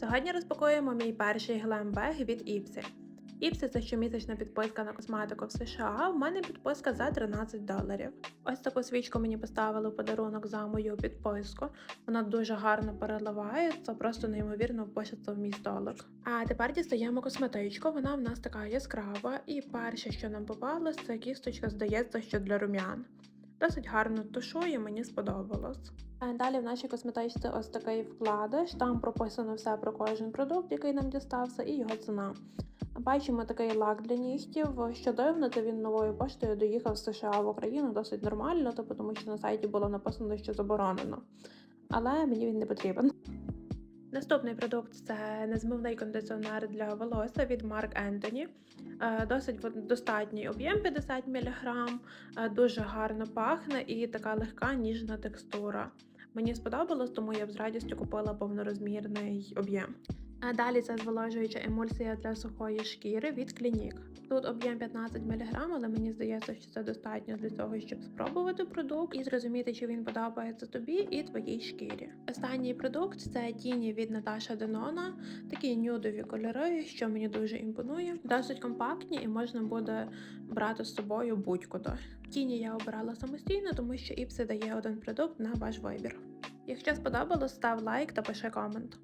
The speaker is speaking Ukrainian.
Сьогодні розпакуємо мій перший глембег від Іпсі. Іпсі це щомісячна підписка на косметику в США. У мене підписка за 13 доларів. Ось таку свічку мені поставили в подарунок за мою підписку. Вона дуже гарно переливається, просто неймовірно впишеться в мій столик. А тепер дістаємо косметичку. Вона в нас така яскрава, і перше, що нам попалось, це кісточка, здається, що для рум'ян. Досить гарно тушує, мені сподобалось. Далі в нашій косметичці ось такий вкладиш. Там прописано все про кожен продукт, який нам дістався, і його ціна. Бачимо такий лак для нігтів. Що дивно, то він новою поштою доїхав з США в Україну досить нормально, тобто тому що на сайті було написано, що заборонено. Але мені він не потрібен. Наступний продукт це незмивний кондиціонер для волосся від Марк Anthony. Е, Досить достатній об'єм 50 мг, е, дуже гарно пахне і така легка ніжна текстура. Мені сподобалось, тому я б з радістю купила повнорозмірний об'єм. А далі це зволожуюча емульсія для сухої шкіри від Clinique. Тут об'єм 15 мг, але мені здається, що це достатньо для того, щоб спробувати продукт і зрозуміти, чи він подобається тобі і твоїй шкірі. Останній продукт це тіні від Наташа Денона, такі нюдові кольори, що мені дуже імпонує. Досить компактні і можна буде брати з собою будь-куди. Тіні я обирала самостійно, тому що Іпси дає один продукт на ваш вибір. Якщо сподобалось, став лайк та пиши комент.